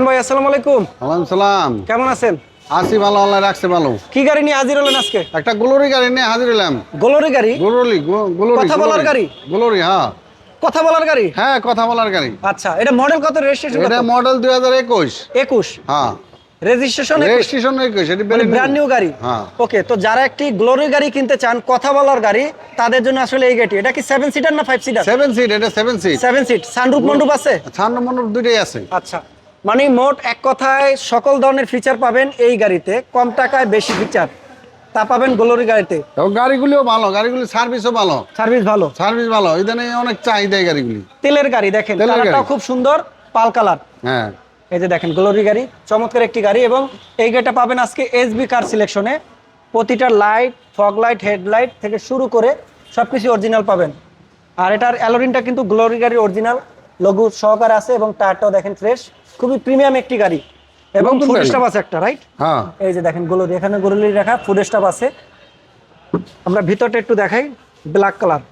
হাসান ভাই আসসালামু আলাইকুম। ওয়ালাইকুম সালাম। কেমন আছেন? আসি ভালো আল্লাহ রাখছে ভালো। কি গাড়ি নিয়ে হাজির হলেন আজকে? একটা গ্লোরি গাড়ি নিয়ে হাজির হলাম। গোলরি গাড়ি? গ্লোরি গ্লোরি কথা বলার গাড়ি? গ্লোরি হ্যাঁ। কথা বলার গাড়ি? হ্যাঁ কথা বলার গাড়ি। আচ্ছা এটা মডেল কত? রেজিস্ট্রেশন এটা মডেল দুই হাজার একুশ। একুশ? হ্যাঁ। রেজিস্ট্রেশন রেজিস্ট্রেশন একুশ এটি মানে ব্র্যান্ড নিউ গাড়ি? হ্যাঁ। ওকে তো যারা একটি গ্লোরি গাড়ি কিনতে চান কথা বলার গাড়ি তাদের জন্য আসলে এই গাড়ি এটা কি সেভেন সিটার না ফাইভ সিটার সেভেন সিট এটা seven seat seven seat sunroof মন্ডুপ আছে? ছান্ন মন্ডপ দুইটাই আছে। আচ্ছা। মানে মোট এক কথায় সকল ধরনের ফিচার পাবেন এই গাড়িতে কম টাকায় বেশি ফিচার তা পাবেন গ্লোরি গাড়িতে। গাড়িগুলিও ভালো গাড়িগুলি সার্ভিসও ভালো। সার্ভিস ভালো। সার্ভিস ভালো ইদানে অনেক চাহিদা গাড়িগুলি। তেলের গাড়ি দেখেন কালারটাও গাড়ি। খুব সুন্দর পাল কালার হ্যাঁ। এই যে দেখেন গ্লোরি গাড়ি চমৎকার একটি গাড়ি এবং এই গাড়িটা পাবেন আজকে এসবি কার সিলেকশনে প্রতিটা লাইট ফগ লাইট হেডলাইট থেকে শুরু করে সবকিছু অরিজিনাল পাবেন। আর এটার অ্যালোরিনটা কিন্তু গ্লোরি গাড়ির অরিজিনাল লঘু সহকারে আছে এবং টায়ারটাও দেখেন ফ্রেশ খুবই প্রিমিয়াম একটি গাড়ি। এবং ফুড। স্টাফ আছে একটা রাইট হ্যাঁ। এই যে দেখেন গ্লোরি এখানে গ্লোরি রাখা ফুড স্টাফ আছে। আমরা ভিতরটা একটু দেখাই ব্ল্যাক কালার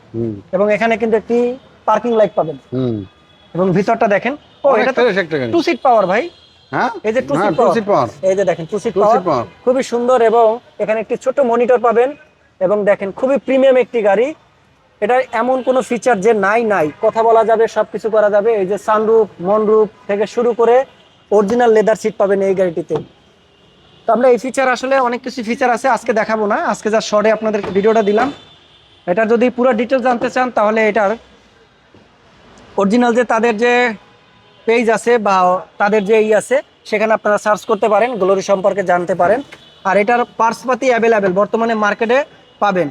এবং এখানে কিন্তু একটি পার্কিং লাইট পাবেন। হুম। এবং ভিতরটা দেখেন ও এটা তো। টু সিট পাওয়ার ভাই। হ্যাঁ? এই যে টু সিট পাওয়ার এই যে দেখেন টু সিট পাওয়ার খুবই সুন্দর এবং এখানে একটি ছোট মনিটর পাবেন। এবং দেখেন খুবই প্রিমিয়াম একটি গাড়ি। এটা এমন কোনো ফিচার যে নাই নাই। কথা বলা যাবে, সবকিছু করা যাবে। এই যে সানরুফ মনরুফ থেকে শুরু করে অরিজিনাল লেদার সিট পাবেন এই গাড়িটিতে। তো আমরা এই ফিচার আসলে অনেক কিছু ফিচার আছে, আজকে দেখাবো না। আজকে যা শর্টে আপনাদের ভিডিওটা দিলাম। এটা যদি পুরো ডিটেলস জানতে চান, তাহলে এটার অরিজিনাল যে তাদের যে পেজ আছে বা তাদের যে ই আছে, সেখানে আপনারা সার্চ করতে পারেন গ্লোরি সম্পর্কে জানতে পারেন। আর এটার পার্সপাতি অ্যাভেলেবেল বর্তমানে মার্কেটে পাবেন।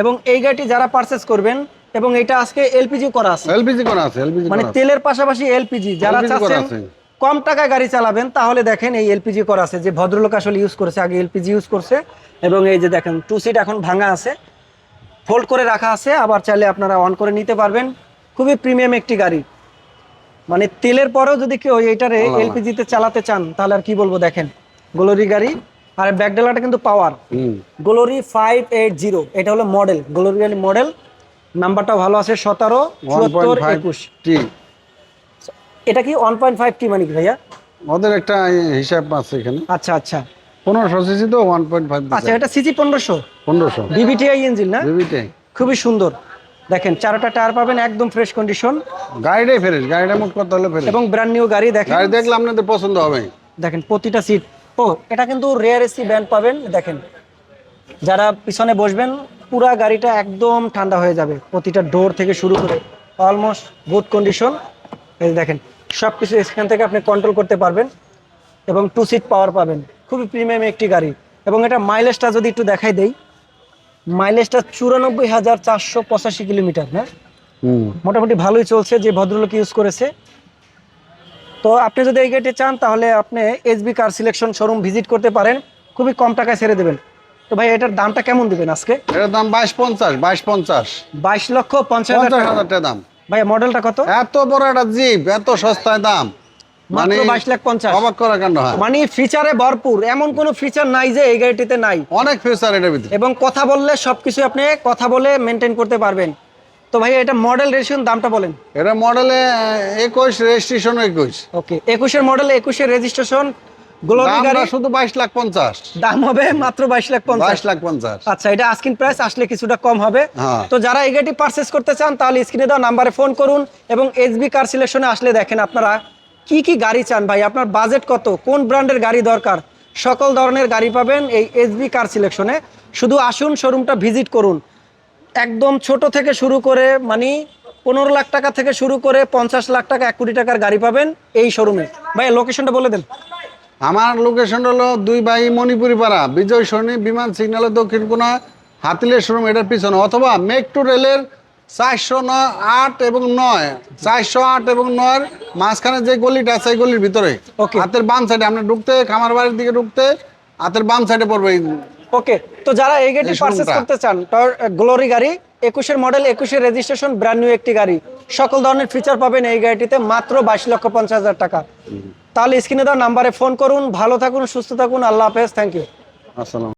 এবং এই গাড়িটি যারা পারচেস করবেন এবং এটা আজকে এলপিজি করা আছে। এলপিজি করা আছে এলপিজি মানে তেলের পাশাপাশি এলপিজি যারা চাচ্ছেন কম টাকায় গাড়ি চালাবেন তাহলে দেখেন এই এলপিজি করা আছে। যে ভদ্রলোক আসলে ইউজ করেছে আগে এলপিজি ইউজ করছে এবং এই যে দেখেন টু সিট এখন ভাঙা আছে। ফোল্ড করে রাখা আছে আবার চাইলে আপনারা অন করে নিতে পারবেন। খুবই প্রিমিয়াম একটি গাড়ি। মানে তেলের পরেও যদি কেউ এইটারে। এলপিজিতে চালাতে চান তাহলে আর কি বলব দেখেন গ্লোরি গাড়ি। আর ব্যাকডেলাটা কিন্তু power Glory five eight zero এটা হলো মডেল গ্লোরি মডেল নাম্বারটাও ভালো আছে সতেরো চুয়াত্তর একুশ। টি এটা কি ওয়ান পয়েন্ট ফাইভ টি মানে কি ভাইয়া? ওদের একটা হিসাব আছে এখানে। আচ্ছা আচ্ছা। পনেরোশো সিসি তো ওয়ান পয়েন্ট ফাইভ আচ্ছা এটা সিজি পনেরোশো। পনেরোশো। বিবিটিআই ইঞ্জিন না? বিবিটে খুবই সুন্দর। দেখেন চারোটা টায়ার পাবেন একদম ফ্রেশ কন্ডিশন গাড়িটাই ফেরেস গাড়িটা মুখ করতে হলে ফেরেস এবং ব্র্যান্ড নিউ গাড়ি দেখেন। গাড়ি দেখলে আপনাদের পছন্দ হবে। দেখেন প্রতিটা সিট ও এটা কিন্তু রেয়ার এসি ব্যান্ড পাবেন দেখেন। যারা পিছনে বসবেন পুরা গাড়িটা একদম ঠান্ডা হয়ে যাবে প্রতিটা ডোর থেকে শুরু করে অলমোস্ট গুড কন্ডিশন এই দেখেন সব কিছু এখান থেকে আপনি কন্ট্রোল করতে পারবেন এবং টু সিট পাওয়ার পাবেন খুবই প্রিমিয়াম একটি গাড়ি। এবং এটা মাইলেজটা যদি একটু দেখাই দেই মাইলেজটা চুরানব্বই হাজার চারশো পঁচাশি কিলোমিটার না মোটামুটি ভালোই চলছে যে ভদ্রলোক ইউজ করেছে। তো আপনি যদি এই গাড়িটি চান তাহলে আপনি SB car selection showroom visit করতে পারেন। খুবই কম টাকায় ছেড়ে দেবেন। তো ভাই এটার দামটা কেমন দিবেন আজকে? এটার দাম বাইশ পঞ্চাশ বাইশ পঞ্চাশ। বাইশ লক্ষ পঞ্চাশ হাজার টাকা। দাম। ভাই মডেলটা কত? এত বড় একটা জিপ এত সস্তায় দাম। মানে বাইশ লাখ পঞ্চাশ। অবাক করা কাণ্ড হয়। মানে ফিচারে ভরপুর। এমন কোনো ফিচার নাই যে এই গাড়িটিতে নাই। অনেক ফিউচার এটার ভিতরে। এবং কথা বললে সবকিছু আপনি কথা বলে মেনটেন করতে পারবেন। তো ভাই এটা মডেল রেজিস্ট্রেশন দামটা বলেন। এটা মডেলে একুশ রেজিস্ট্রেশন একুশ। ওকে একুশের মডেল একুশের রেজিস্ট্রেশন শুধু বাইশ লাখ পঞ্চাশ। দাম হবে মাত্র বাইশ লাখ পঞ্চাশ। লাখ পঞ্চাশ। আচ্ছা এটা আস্কিন প্রাইস আসলে কিছুটা কম হবে। হ্যাঁ। তো যারা এই গাড়িটি পারচেস করতে চান তাহলে স্ক্রিনে দেওয়া নাম্বারে ফোন করুন এবং এসবি কার সিলেকশনে আসলে দেখেন আপনারা কি কি গাড়ি চান ভাই আপনার বাজেট কত কোন ব্র্যান্ডের গাড়ি দরকার সকল ধরনের গাড়ি পাবেন এই এসবি কার সিলেকশনে শুধু আসুন শোরুমটা ভিজিট করুন। একদম ছোট থেকে শুরু করে মানে পনেরো লাখ টাকা থেকে শুরু করে পঞ্চাশ লাখ টাকা এক কোটি টাকার গাড়ি পাবেন এই শোরুমে ভাই লোকেশনটা বলে দেন। আমার লোকেশন হলো দুই ভাই মণিপুরি পাড়া বিজয় সরণি বিমান সিগন্যালের দক্ষিণ কোনা হাতিলের শোরুম এটার পিছনে অথবা মেট্রো রেলের চারশো নয় আট এবং নয় চারশো আট এবং নয়ের মাঝখানে যে গলিটা আছে এই গলির ভিতরে. হাতের বাম সাইডে আপনি ঢুকতে খামার বাড়ির দিকে ঢুকতে হাতের বাম সাইডে পড়বে ওকে তো যারা এই গাড়িটি পারচেজ করতে চান গ্লোরি গাড়ি একুশের মডেল একুশের রেজিস্ট্রেশন ব্র্যান্ড নিউ একটি গাড়ি। সকল ধরনের ফিচার পাবেন এই গাড়িটিতে মাত্র বাইশ লক্ষ পঞ্চাশ হাজার টাকা। তাহলে স্ক্রিনে দেওয়া নাম্বারে ফোন করুন ভালো থাকুন সুস্থ থাকুন আল্লাহ হাফেজ থ্যাংক ইউ আসসালাম